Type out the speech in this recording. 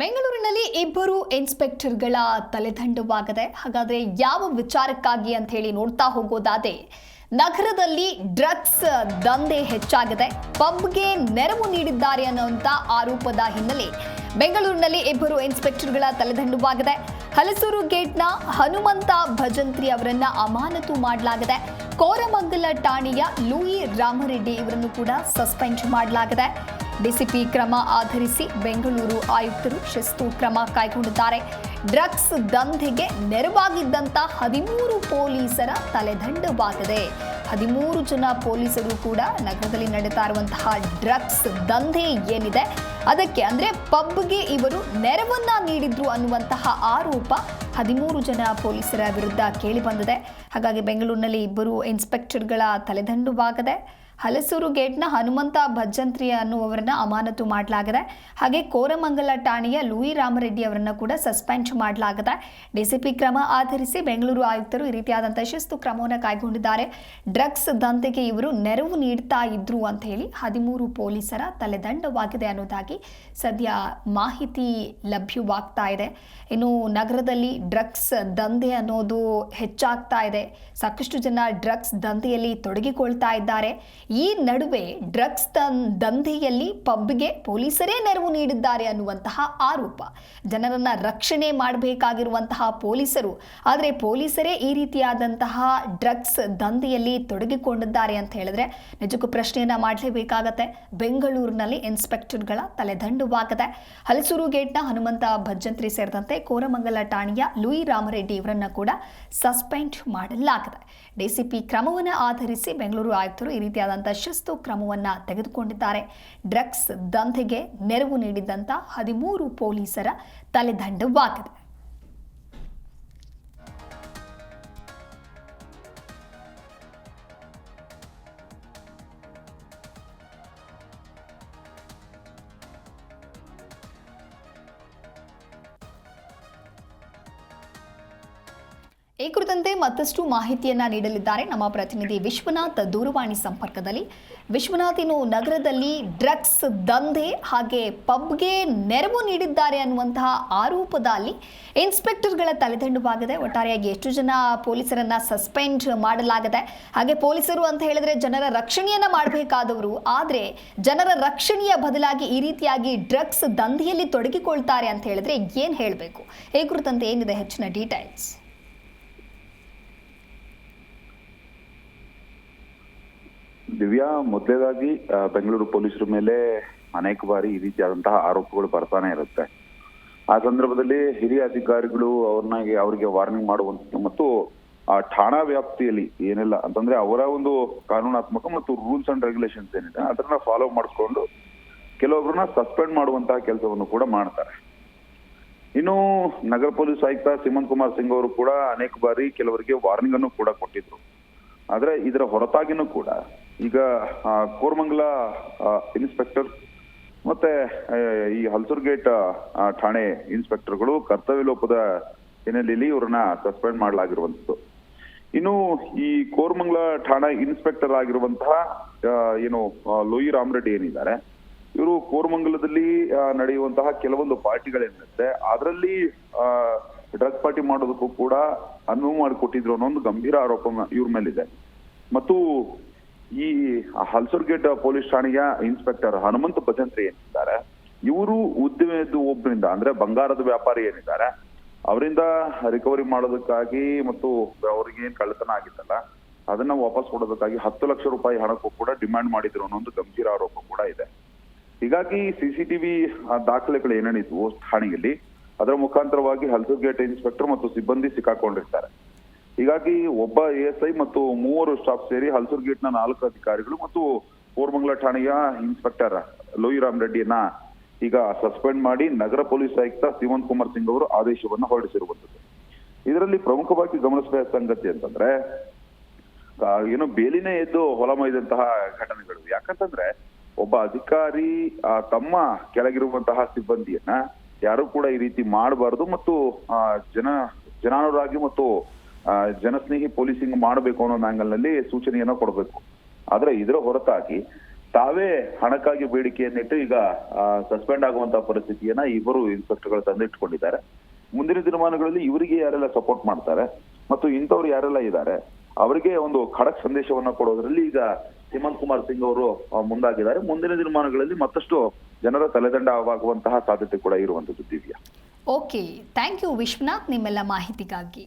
ಬೆಂಗಳೂರಿನಲ್ಲಿ ಇಬ್ಬರು ಇನ್ಸ್ಪೆಕ್ಟರ್ಗಳ ತಲೆದಂಡವಾಗಿದೆ, ಹಾಗಾದ್ರೆ ಯಾವ ವಿಚಾರಕ್ಕಾಗಿ ಅಂತ ಹೇಳಿ ನೋಡ್ತಾ ಹೋಗೋದಾದ್ರೆ, ನಗರದಲ್ಲಿ ಡ್ರಗ್ಸ್ ದಂಧೆ ಹೆಚ್ಚಾಗಿದೆ ಪಬ್ಗೆ ನೆರವು ನೀಡಿದ್ದಾರೆ ಅನ್ನುವಂಥ ಆರೋಪದ ಹಿನ್ನೆಲೆ ಬೆಂಗಳೂರಿನಲ್ಲಿ ಇಬ್ಬರು ಇನ್ಸ್ಪೆಕ್ಟರ್ಗಳ ತಲೆದಂಡವಾಗಿದೆ, ಹಲಸೂರು ಗೇಟ್ನ ಹನುಮಂತ ಭಜಂತ್ರಿ ಅವರನ್ನ ಅಮಾನತು ಮಾಡಲಾಗಿದೆ, ಕೋರಮಂಗಲ ಠಾಣೆಯ ಲೂಯಿ ರಾಮರೆಡ್ಡಿ ಇವರನ್ನು ಕೂಡ ಸಸ್ಪೆಂಡ್ ಮಾಡಲಾಗಿದೆ ಡಿಸಿಪಿ ಕ್ರಮ ಆಧರಿಸಿ ಬೆಂಗಳೂರು ಆಯುಕ್ತರು ಶಿಸ್ತು ಕ್ರಮ ಕೈಗೊಂಡಿದ್ದಾರೆ. ಡ್ರಗ್ಸ್ ದಂಧೆಗೆ ನೆರವಾಗಿದ್ದಂಥ ಹದಿಮೂರು ಪೊಲೀಸರ ತಲೆದಂಡವಾಗಿದೆ. ಹದಿಮೂರು ಜನ ಪೊಲೀಸರು ಕೂಡ ನಗರದಲ್ಲಿ ನಡೀತಾ ಇರುವಂತಹ ಡ್ರಗ್ಸ್ ದಂಧೆ ಏನಿದೆ, ಅದಕ್ಕೆ ಅಂದರೆ ಪಬ್ಗೆ ಇವರು ನೆರವನ್ನ ನೀಡಿದ್ರು ಅನ್ನುವಂತಹ ಆರೋಪ ಹದಿಮೂರು ಜನ ಪೊಲೀಸರ ವಿರುದ್ಧ ಕೇಳಿಬಂದಿದೆ ಹಾಗಾಗಿ ಬೆಂಗಳೂರಿನಲ್ಲಿ ಇಬ್ಬರು ಇನ್ಸ್ಪೆಕ್ಟರ್ಗಳ ತಲೆದಂಡುವಾಗದೆ. ಹಲಸೂರು ಗೇಟ್ನ ಹನುಮಂತ ಭಜ್ಜಂತ್ರಿ ಅನ್ನುವರನ್ನ ಅಮಾನತು ಮಾಡಲಾಗಿದೆ. ಹಾಗೆ ಕೋರಮಂಗಲ ಠಾಣೆಯ ಲೂಯಿ ರಾಮರೆಡ್ಡಿ ಅವರನ್ನ ಕೂಡ ಸಸ್ಪೆಂಡ್ ಮಾಡಲಾಗಿದೆ. ಡಿಸಿಪಿ ಕ್ರಮ ಆಧರಿಸಿ ಬೆಂಗಳೂರು ಆಯುಕ್ತರು ಈ ರೀತಿಯಾದಂತಹ ಶಿಸ್ತು ಕ್ರಮವನ್ನು ಕೈಗೊಂಡಿದ್ದಾರೆ. ಡ್ರಗ್ಸ್ ದಂಧೆಗೆ ಇವರು ನೆರವು ನೀಡ್ತಾ ಇದ್ರು ಅಂತ ಹೇಳಿ ಹದಿಮೂರು ಪೊಲೀಸರ ತಲೆದಂಡವಾಗಿದೆ ಅನ್ನೋದಾಗಿ ಸದ್ಯ ಮಾಹಿತಿ ಲಭ್ಯವಾಗ್ತಾ ಇದೆ. ಇನ್ನು ನಗರದಲ್ಲಿ ಡ್ರಗ್ಸ್ ದಂಧೆ ಅನ್ನೋದು ಹೆಚ್ಚಾಗ್ತಾ ಇದೆ. ಸಾಕಷ್ಟು ಜನ ಡ್ರಗ್ಸ್ ದಂಧೆಯಲ್ಲಿ ತೊಡಗಿಕೊಳ್ತಾ ಇದ್ದಾರೆ. ಈ ನಡುವೆ ಡ್ರಗ್ಸ್ ದಂಧೆಯಲ್ಲಿ ಪಬ್ಗೆ ಪೊಲೀಸರೇ ನೆರವು ನೀಡಿದ್ದಾರೆ ಅನ್ನುವಂತಹ ಆರೋಪ. ಜನರನ್ನ ರಕ್ಷಣೆ ಮಾಡಬೇಕಾಗಿರುವಂತಹ ಪೊಲೀಸರು, ಆದರೆ ಪೊಲೀಸರೇ ಈ ರೀತಿಯಾದಂತಹ ಡ್ರಗ್ಸ್ ದಂಧೆಯಲ್ಲಿ ತೊಡಗಿಕೊಂಡಿದ್ದಾರೆ ಅಂತ ಹೇಳಿದ್ರೆ ನಿಜಕ್ಕೂ ಪ್ರಶ್ನೆಯನ್ನ ಮಾಡಲೇಬೇಕಾಗತ್ತೆ. ಬೆಂಗಳೂರಿನಲ್ಲಿ ಇನ್ಸ್ಪೆಕ್ಟರ್ಗಳ ತಲೆದಂಡುವಾಗದೆ ಹಲಸೂರು ಗೇಟ್ನ ಹನುಮಂತ ಭಜ್ಜಂತ್ರಿ ಸೇರಿದಂತೆ ಕೋರಮಂಗಲ ಠಾಣೆಯ ಲೂಯಿ ರಾಮರೆಡ್ಡಿ ಇವರನ್ನ ಕೂಡ ಸಸ್ಪೆಂಡ್ ಮಾಡಲಾಗಿದೆ. ಡಿಸಿಪಿ ಕ್ರಮವನ್ನು ಆಧರಿಸಿ ಬೆಂಗಳೂರು ಆಯುಕ್ತರು ಈ ರೀತಿಯಾದಂಥ ಶಿಸ್ತು ಕ್ರಮವನ್ನು ತೆಗೆದುಕೊಂಡಿದ್ದಾರೆ. ಡ್ರಗ್ಸ್ ದಂಧೆಗೆ ನೆರವು ನೀಡಿದ್ದಂಥ ಹದಿಮೂರು ಪೊಲೀಸರ ತಲೆದಂಡವಾಗಿದೆ ಈ ಕುರಿತಂತೆ ಮತ್ತಷ್ಟು ಮಾಹಿತಿಯನ್ನ ನೀಡಲಿದ್ದಾರೆ ನಮ್ಮ ಪ್ರತಿನಿಧಿ ವಿಶ್ವನಾಥ್ ದೂರವಾಣಿ ಸಂಪರ್ಕದಲ್ಲಿ. ವಿಶ್ವನಾಥ್, ಇನ್ನು ನಗರದಲ್ಲಿ ಡ್ರಗ್ಸ್ ದಂಧೆ ಹಾಗೆ ಪಬ್ಗೆ ನೆರವು ನೀಡಿದ್ದಾರೆ ಅನ್ನುವಂತಹ ಆರೋಪದಲ್ಲಿ ಇನ್ಸ್ಪೆಕ್ಟರ್ಗಳ ತಲೆದಂಡವಾಗಿದೆ ಒಟ್ಟಾರೆಯಾಗಿ ಎಷ್ಟು ಜನ ಪೊಲೀಸರನ್ನ ಸಸ್ಪೆಂಡ್ ಮಾಡಲಾಗಿದೆ. ಹಾಗೆ ಪೊಲೀಸರು ಅಂತ ಹೇಳಿದ್ರೆ ಜನರ ರಕ್ಷಣೆಯನ್ನ ಮಾಡಬೇಕಾದವರು. ಆದ್ರೆ ಜನರ ರಕ್ಷಣೆಯ ಬದಲಾಗಿ ಈ ರೀತಿಯಾಗಿ ಡ್ರಗ್ಸ್ ದಂಧೆಯಲ್ಲಿ ತೊಡಗಿಕೊಳ್ತಾರೆ ಅಂತ ಹೇಳಿದ್ರೆ ಏನ್ ಹೇಳಬೇಕು? ಈ ಕುರಿತಂತೆ ಏನಿದೆ ಹೆಚ್ಚಿನ ಡೀಟೇಲ್ಸ್? ದಿವ್ಯಾ, ಮೊದಲೇದಾಗಿ ಬೆಂಗಳೂರು ಪೊಲೀಸರ ಮೇಲೆ ಅನೇಕ ಬಾರಿ ಈ ರೀತಿಯಾದಂತಹ ಆರೋಪಗಳು ಬರ್ತಾನೆ ಇರುತ್ತೆ. ಆ ಸಂದರ್ಭದಲ್ಲಿ ಹಿರಿಯ ಅಧಿಕಾರಿಗಳು ಅವ್ರನ್ನಾಗಿ ಅವರಿಗೆ ವಾರ್ನಿಂಗ್ ಮಾಡುವಂಥದ್ದು ಮತ್ತು ಆ ಠಾಣಾ ವ್ಯಾಪ್ತಿಯಲ್ಲಿ ಏನಿಲ್ಲ ಅಂತಂದ್ರೆ ಅವರ ಒಂದು ಕಾನೂನಾತ್ಮಕ ಮತ್ತು ರೂಲ್ಸ್ ಅಂಡ್ ರೆಗ್ಯುಲೇಷನ್ಸ್ ಏನಿದೆ ಅದನ್ನ ಫಾಲೋ ಮಾಡಿಕೊಂಡು ಕೆಲವೊಬ್ಬರನ್ನ ಸಸ್ಪೆಂಡ್ ಮಾಡುವಂತಹ ಕೆಲಸವನ್ನು ಕೂಡ ಮಾಡ್ತಾರೆ. ಇನ್ನು ನಗರ ಪೊಲೀಸ್ ಆಯುಕ್ತ ಸಿಮಂತ್ ಕುಮಾರ್ ಸಿಂಗ್ ಅವರು ಕೂಡ ಅನೇಕ ಬಾರಿ ಕೆಲವರಿಗೆ ವಾರ್ನಿಂಗ್ ಅನ್ನು ಕೂಡ ಕೊಟ್ಟಿದ್ರು. ಆದ್ರೆ ಇದರ ಹೊರತಾಗಿನೂ ಕೂಡ ಈಗ ಕೋರ್ಮಂಗಲ ಇನ್ಸ್ಪೆಕ್ಟರ್ ಮತ್ತೆ ಈ ಹಲ್ಸೂರ್ ಗೇಟ್ ಆ, ಠಾಣೆ ಇನ್ಸ್ಪೆಕ್ಟರ್ಗಳು ಕರ್ತವ್ಯ ಲೋಪದ ಹಿನ್ನೆಲೆಯಲ್ಲಿ ಇವರನ್ನ ಸಸ್ಪೆಂಡ್ ಮಾಡಲಾಗಿರುವಂತದ್ದು ಇನ್ನು ಈ ಕೋರಮಂಗಲ ಠಾಣೆ ಇನ್ಸ್ಪೆಕ್ಟರ್ ಆಗಿರುವಂತಹ ಏನು ಲೋಯಿ ರಾಮರೆಡ್ಡಿ ಏನಿದ್ದಾರೆ ಇವರು ಕೋರ್ಮಂಗಲದಲ್ಲಿ ನಡೆಯುವಂತಹ ಕೆಲವೊಂದು ಪಾರ್ಟಿಗಳೇನಿರುತ್ತೆ ಅದರಲ್ಲಿ ಡ್ರಗ್ ಪಾರ್ಟಿ ಮಾಡೋದಕ್ಕೂ ಕೂಡ ಅನುವು ಮಾಡಿಕೊಟ್ಟಿದ್ರು ಅನ್ನೋ ಒಂದು ಗಂಭೀರ ಆರೋಪ ಇವ್ರ ಮೇಲಿದೆ. ಮತ್ತು ಈ ಹಲ್ಸೂರ್ ಗೇಟ್ ಪೊಲೀಸ್ ಠಾಣೆಯ ಇನ್ಸ್ಪೆಕ್ಟರ್ ಹನುಮಂತ ಭಜಂತ್ರಿ ಏನಿದ್ದಾರೆ, ಇವರು ಉದ್ಯಮದ ಒಬ್ಬರಿಂದ ಅಂದ್ರೆ ಬಂಗಾರದ ವ್ಯಾಪಾರಿ ಏನಿದ್ದಾರೆ, ಅವರಿಂದ ರಿಕವರಿ ಮಾಡೋದಕ್ಕಾಗಿ ಮತ್ತು ಅವ್ರಿಗೆ ಏನ್ ಕಳ್ಳತನ ಆಗಿತ್ತಲ್ಲ, ಅದನ್ನ ವಾಪಸ್ ಕೊಡೋದಕ್ಕಾಗಿ ಹತ್ತು ಲಕ್ಷ ರೂಪಾಯಿ ಹಣಕ್ಕೂ ಕೂಡ ಡಿಮ್ಯಾಂಡ್ ಮಾಡಿದ್ರು ಅನ್ನೋ ಒಂದು ಗಂಭೀರ ಆರೋಪ ಕೂಡ ಇದೆ. ಹೀಗಾಗಿ ಸಿಸಿಟಿವಿ ದಾಖಲೆಗಳು ಏನೇನಿದ್ವು ಠಾಣೆಯಲ್ಲಿ, ಅದರ ಮುಖಾಂತರವಾಗಿ ಹಲ್ಸೂರ್ ಗೇಟ್ ಇನ್ಸ್ಪೆಕ್ಟರ್ ಮತ್ತು ಸಿಬ್ಬಂದಿ ಸಿಕ್ಕಾಕೊಂಡಿರ್ತಾರೆ. ಹೀಗಾಗಿ ಒಬ್ಬ ಎಸ್ ಐ ಮತ್ತು ಮೂವರು ಸ್ಟಾಫ್ ಸೇರಿ ಹಲ್ಸೂರ್ ಗೇಟ್ನ ನಾಲ್ಕು ಅಧಿಕಾರಿಗಳು ಮತ್ತು ಕೋರ್ಮಂಗ್ಲ ಠಾಣೆಯ ಇನ್ಸ್ಪೆಕ್ಟರ್ ಲೋಯಿರಾಮ್ ರೆಡ್ಡಿಯನ್ನ ಈಗ ಸಸ್ಪೆಂಡ್ ಮಾಡಿ ನಗರ ಪೊಲೀಸ್ ಆಯುಕ್ತ ಸಿವಂತ್ ಕುಮಾರ್ ಸಿಂಗ್ ಅವರು ಆದೇಶವನ್ನು ಹೊರಡಿಸಿರುವಂತದ್ದು ಇದರಲ್ಲಿ ಪ್ರಮುಖವಾಗಿ ಗಮನಿಸಬೇಕಾದ ಸಂಗತಿ ಅಂತಂದ್ರೆ ಏನು ಬೇಲಿನೇ ಎದ್ದು ಹೊಲ ಮೈದಂತಹ ಘಟನೆಗಳು. ಯಾಕಂತಂದ್ರೆ, ಒಬ್ಬ ಅಧಿಕಾರಿ ತಮ್ಮ ಕೆಳಗಿರುವಂತಹ ಸಿಬ್ಬಂದಿಯನ್ನ ಯಾರು ಕೂಡ ಈ ರೀತಿ ಮಾಡಬಾರದು ಮತ್ತು ಜನ, ಜನಾನುರಾಗಿ ಮತ್ತು ಜನಸ್ನೇಹಿ ಪೊಲೀಸಿಂಗ್ ಮಾಡಬೇಕು ಅನ್ನೋ ಆಂಗಲ್ನಲ್ಲಿ ಸೂಚನೆಯನ್ನ ಕೊಡಬೇಕು. ಆದ್ರೆ ಇದರ ಹೊರತಾಗಿ ತಾವೇ ಹಣಕ್ಕಾಗಿ ಬೇಡಿಕೆಯನ್ನಿಟ್ಟು ಈಗ ಸಸ್ಪೆಂಡ್ ಆಗುವಂತಹ ಪರಿಸ್ಥಿತಿಯನ್ನ ಇಬ್ಬರು ಇನ್ಸ್ಪೆಕ್ಟರ್ಗಳು ತಂದಿಟ್ಕೊಂಡಿದ್ದಾರೆ. ಮುಂದಿನ ದಿನಮಾನಗಳಲ್ಲಿ ಇವರಿಗೆ ಯಾರೆಲ್ಲ ಸಪೋರ್ಟ್ ಮಾಡ್ತಾರೆ ಮತ್ತು ಇಂಥವ್ರು ಯಾರೆಲ್ಲ ಇದ್ದಾರೆ, ಅವರಿಗೆ ಒಂದು ಖಡಕ್ ಸಂದೇಶವನ್ನ ಕೊಡೋದ್ರಲ್ಲಿ ಈಗ ಹೇಮಂತ್ ಕುಮಾರ್ ಸಿಂಗ್ ಅವರು ಮುಂದಾಗಿದ್ದಾರೆ. ಮುಂದಿನ ದಿನಮಾನಗಳಲ್ಲಿ ಮತ್ತಷ್ಟು ಜನರ ತಲೆದಂಡವಾಗುವಂತಹ ಸಾಧ್ಯತೆ ಕೂಡ ಇರುವಂತದ್ದು Divya. Okay thank you Vishwanath ನಿಮ್ಮೆಲ್ಲ ಮಾಹಿತಿಗಾಗಿ.